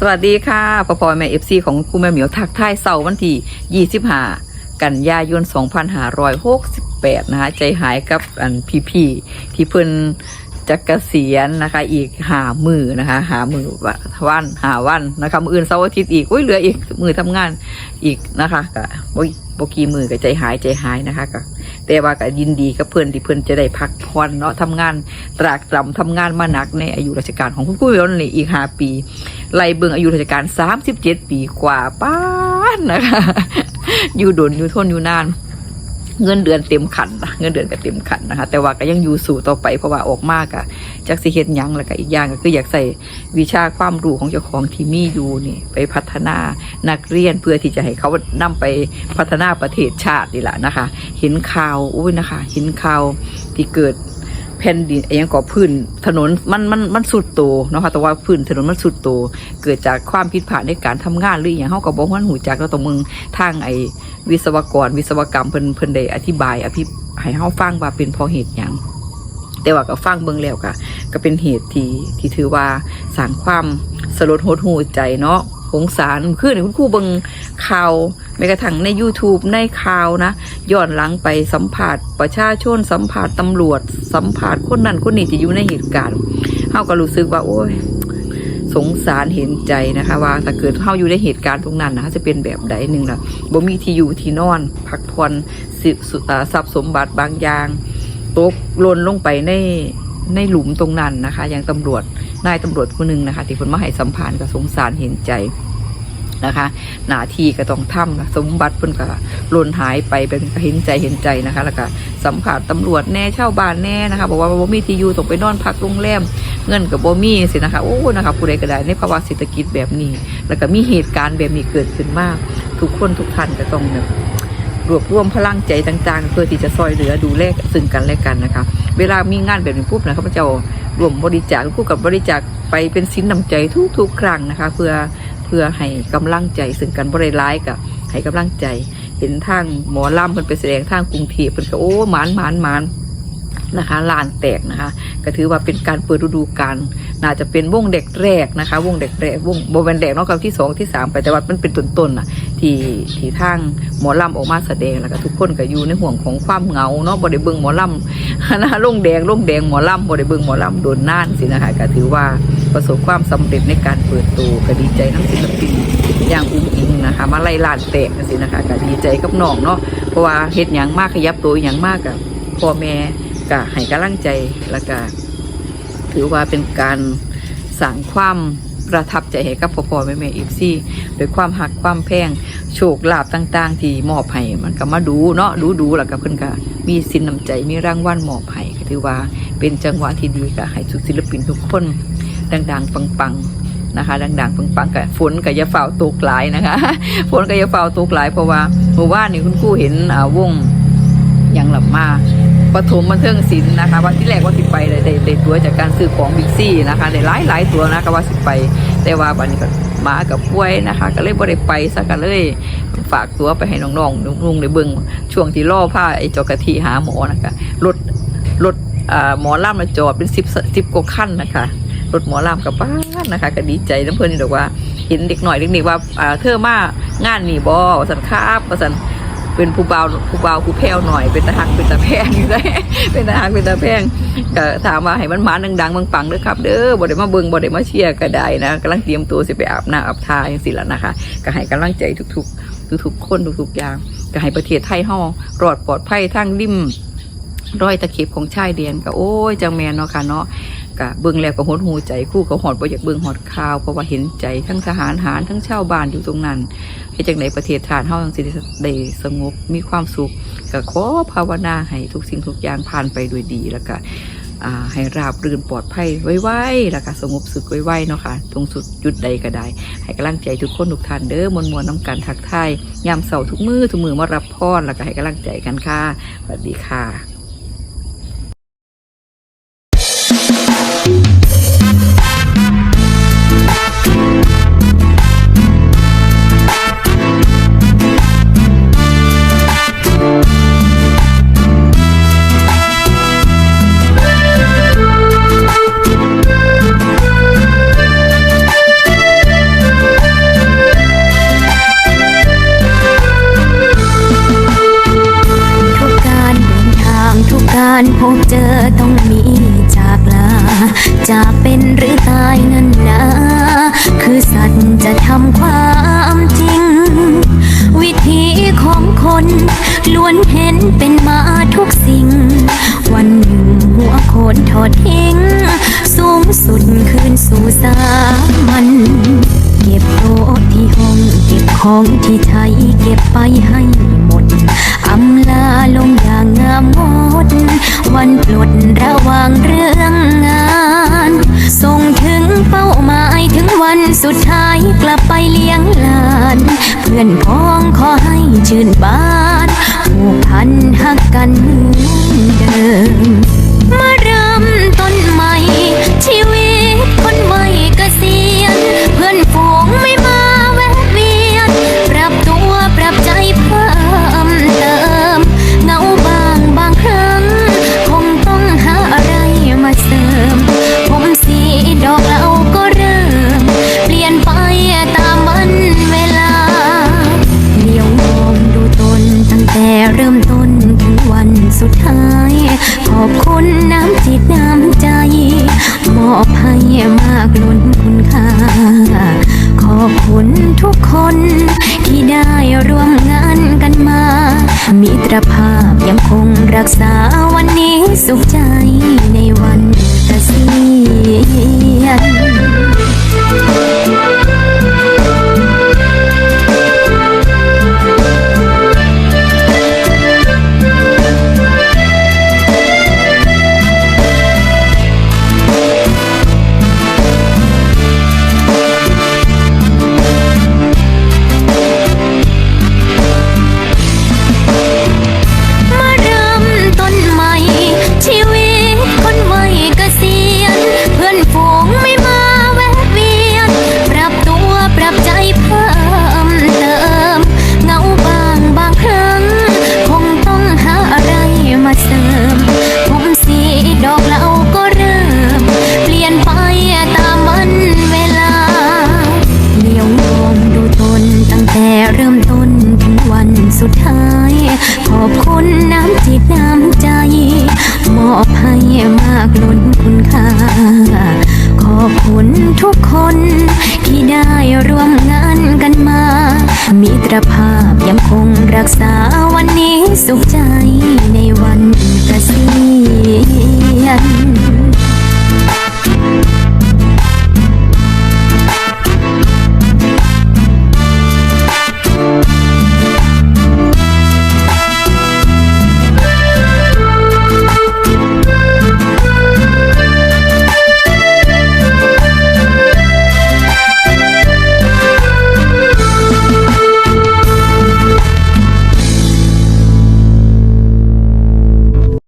สวัสดีค่ะปอปอแม่เอฟซีของครูแม่เหมียวทักทายเสาร์วันที่ 25 กันยายน 2568 นะคะ ใจหายกับอันพี่พี่ๆที่เพิ่น จะเกษียณนะคะ อีกหามือนะคะ หามือวันหาวันนะคะมืออื่นเสาร์อาทิตย์อีกอุ้ยเหลืออีกมือทำงานอีกนะคะก็บ่บกีมือก็ใจหายใจหายนะคะก็แต่ว่าก็ยินดีกับเพื่อนที่เพื่อนจะได้พักผ่อนเนาะทำงานตรากตรำทำงานมาหนักในอายุราชการของคุณครูเหมียวนี่อีกห้าปีไล่เบิ่งอายุราชการ37ปีกว่าป้านนะคะ อยู่ดนอยู่ทนอยู่นาน เงินเดือนเต็มขันนะเงินเดือนก็เต็มขันนะคะ แต่ว่าก็ยังอยู่สู่ต่อไปเพราะว่าออกมากอะจากสิเฮ็ดหยังแล้วก็อีกอย่างก็คืออยากใส่วิชาความรู้ของเจ้าของที่มีอยู่นี่ไปพัฒนานักเรียนเพื่อที่จะให้เขานำไปพัฒนาประเทศชาตินี่แหละนะคะ เห็นข่าวอุ้ยนะคะ เห็นข่าวที่เกิด แผ่นดินไอ้หยังก่อพื้นถนนมันมันมันสุดโตเนาะค่ะแต่ว่าพื้นถนนมันสุดโตเกิดจากความผิดพลาดในการทำงานหรืออย่างเฮาก็บ่ฮู้หูจักแล้วตรงมึงทางไอ้วิศวกร วิศวกรรมเพิ่นเพิ่นได้อธิบายอภิให้เฮาฟังว่าเป็นเพราะเหตุหยังแต่ว่าก็ฟังเบิ่งแล้วก็ก็เป็นเหตุที่ที่ถือว่าสร้างความสลดหดหูใจเนาะสงสารคือนคุณครูเบิ่งข่าว แม้กระทั่งใน YouTube ในข่าวนะย้อนหลังไปสัมผัสประชาชนสัมผัสตำรวจ สัมผัสคนนั้นคนนี้จะอยู่ในเหตุการณ์เฮาก็รู้สึกว่า โอ้ยสงสารเห็นใจนะคะ ว่าถ้าเกิดเฮาอยู่ในเหตุการณ์ตรงนั้นนะจะเป็นแบบใดหนึ่งล่ะบ่มีที่อยู่ที่นอน พักผ่อนสิสอ่ทรัพย์สมบัติบางอย่างตกหล่นลงไปในในหลุมตรงนั้นนะคะ อย่างตำรวจนายตำรวจผู้หนึ่งนะคะ ที่คนมาให้สัมภาษณ์ก็สงสารเห็นใจ นะคะ หน้าที่ก็ต้องทำสมบัติเพิ่นก็ล่นหายไปเป็นเห็นใจเห็นใจนะคะ แล้วก็สัมผัสตำรวจแน่เช่าบ้านแน่นะคะ บอกว่าบ่มีที่อยู่ต้องไปนอนพักโรงแรมเงินกับบ่มีสินะคะโอ้นะคะผู้ใดก็ได้ในภาวะเศรษฐกิจแบบนี้ แล้วก็มีเหตุการณ์แบบนี้เกิดขึ้นมาก ทุกคนทุกท่านก็ต้องแบบรวบรวมพลังใจต่างๆ เพื่อที่จะซอยเหลือดูแลซึ่งกันและกันนะคะ เวลามีงานแบบนี้ปุ๊บนะข้าพเจ้ารวมบริจาคคู่กับบริจาคไปเป็นสินน้ำใจทุกๆครั้งนะคะ เพื่อ เพื่อให้กำลังใจ ซึ่งกันบริร้ายกับให้กำลังใจ เห็นทางหมอลำมันไปแสดงทางกรุงเทพเป็นก็โอ้หมานหมานหมานนะคะลานแตกนะคะ ก็ถือว่าเป็นการเปิดฤดูกาลน่าจะเป็นวงเด็กแรกนะคะ วงเด็กแรกวงโบแวนแดกนอกจากที่สองที่สามไปแต่ว่ามันเป็นต้นๆน่ะ ที่ที่ทางหมอลำออกมาแสดงแล้วก็ทุกคนก็อยู่ในห่วงของความเหงาเนาะบ่ได้เบิงหมอลำนะลงแดงลงแดงหมอลำบ่ได้เบิงหมอลำโดนน่านสินะคะก็ถือว่า ประสบความสำเร็จในการเปิดตัวก็ดีใจทั้งศิลปินอย่างอุ้งอิงนะคะ มาไล่ลานแตกสินะคะก็ดีใจกับน้องเนาะเพราะว่าเฮ็ดหยังมากขยับตัวอย่างมากกับพ่อแม่ก็ให้กำลังใจแล้วก็ถือว่าเป็นการสร้างความประทับใจให้กับพ่อพ่อแม่แม่อีกซี่โดยความหักความแพงโชคลาภต่าง ๆ ที่มอบให้มันก็มาดูเนาะดูดูแล้วก็เพิ่นก็มีสินน้ำใจมีรางวัลมอบให้ก็ถือว่าเป็นจังหวะที่ดีก็ให้ทุกศิลปินทุกคน ดังๆ ปังๆนะคะ ดังๆปังๆกับฝนก็อย่าเฝ้าตกหลายนะคะ ฝนก็อย่าเฝ้าตกหลายเพราะว่าเมื่อวานนี่คุณครูเห็นอ่าวงยังหลับมาปฐมบันเทิงศิลป์นะคะว่าที่แรกว่าสิไปเลยได้ได้ตัวจากการซื้อของบิ๊กซี่นะคะได้หลายหลายตัวนะคะว่าสิไป แต่ว่าบัดนี้ก็มากับป่วยนะคะ ก็เลยบ่ได้ไปซะก็เลยฝากตัวไปให้น้องๆลุงๆได้เบิ่งช่วงที่ล่อผ้าไอ้จอกะทิหาหมอนะคะรถรถอ่าหมอล่ำมาจอดเป็นสิบสิบกว่าคันนะคะ รถหมอลำกับบ้านนะคะ ก็ดีใจน้ำเพลินบอกว่าเห็นเด็กหน่อยเด็กๆว่าอ่าเธอมางานนี่บอสันคาบสันเป็นผู้เบาผู้เบาผู้แพ้วหน่อยเป็นตาหักเป็นตาแพงอยู่ได้เป็นตาหักเป็นตาแพงก็ถามว่าให้มันมาดังๆปังเด้อครับ เด้อบ่ได้มาเบิ่งบ่ได้มาเชียร์ก็ได้นะกำลังเตรียมตัวสิไปอาบน้ำอาบทาอย่างสิละนะคะ ก็ให้กำลังใจทุกๆ ทุกๆคนทุกๆอย่าง ก็ให้ประเทศไทยเฮารอดปลอดภัยทั้งริมรอยตะเข็บของชายแดนก็โอ้ยจังแมนเนาะค่ะเนาะ กะเบิ่งแล้วก็หดหูใจคู่ก็หอดบ่อยากเบิ่งหอดข่าวเพราะว่าเห็นใจทั้งทหารหารทั้งชาวบ้านอยู่ตรงนั้นให้จังในประเทศชาติเฮาจังสิได้สงบมีความสุขก็ขอภาวนาให้ทุกสิ่งทุกอย่างผ่านไปด้วยดีแล้วก็ให้ราบรื่นปลอดภัยไวๆแล้วก็สงบสุขไวๆเนาะค่ะตรงสุดจุดใดก็ได้ ให้กำลังใจทุกคนทุกท่านเด้อมวลมวลน้ำกันทักทายยามเสาร์ทุกมือทุกมือมารับพรแล้วก็ให้กำลังใจกันค่ะสวัสดีค่ะ ต้องมีจากลาจะเป็นหรือตายนั่นนะ คือสัตว์จะทำความจริง วิธีของคนล้วนเห็นเป็นมาทุกสิ่ง วันหนึ่งหัวโคนทอดทิ้ง สูงสุดคืนสู่สามัญเก็บโต๊ะที่ห้องเก็บของที่ใช้เก็บไปให้หมด อำลาลงอย่างงามงด วันปลดระวังเรื่องงาน ส่งถึงเป้าหมายถึงวันสุดท้ายกลับไปเลี้ยงหลาน เพื่อนพ้องขอให้ชื่นบานผูกพันหักกันเหมือนเดิม สุขใจ ஆகணும்